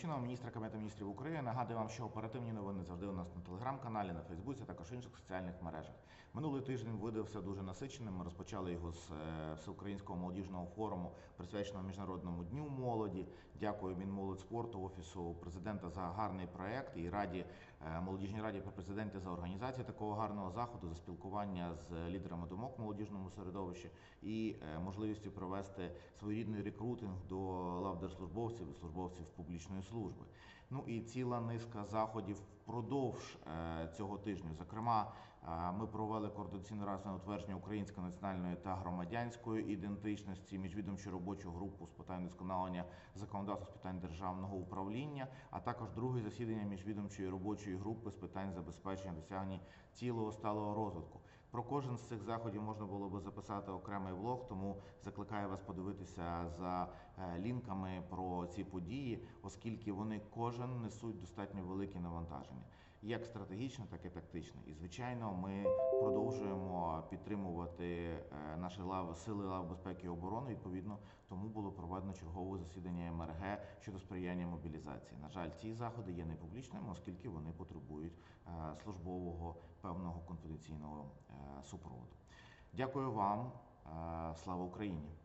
чином, міністра Кабінету міністрів України нагадую вам, що оперативні новини завжди у нас на телеграм-каналі, на Фейсбуці, також інших соціальних мережах. Минулий тиждень видався дуже насиченим. Ми розпочали його з е, всеукраїнського молодіжного форуму, присвяченого міжнародному дню молоді. Дякую Мінмолодьспорту, офісу президента за гарний проект і раді е, молодіжній раді при президенті за організацію такого гарного заходу, за спілкування з лідерами думок в молодіжному середовищі і е, можливістю провести своєрідний рекрутинг до лав держслужбовців і службовців публічної служби. Ну і ціла низка заходів впродовж е, цього тижня. Зокрема, е, ми провели координаційну раду на утвердження української національної та громадянської ідентичності, міжвідомчу робочу групу з питань досконалення законодавства з питань державного управління, а також друге засідання міжвідомчої робочої групи з питань забезпечення досягнення цілого сталого розвитку. Про кожен з цих заходів можна було би записати окремий влог, тому закликаю вас подивитися за е, лінками про ці події, оскільки вони кожен несуть достатньо великі навантаження, як стратегічне, так і тактичне. І звичайно, ми підтримувати е, наші лави сили лав безпеки і оборони. Відповідно, тому було проведено чергове засідання МРГ щодо сприяння мобілізації. На жаль, ці заходи є непублічними, оскільки вони потребують е, службового певного конфіденційного е, супроводу. Дякую вам. Слава Україні!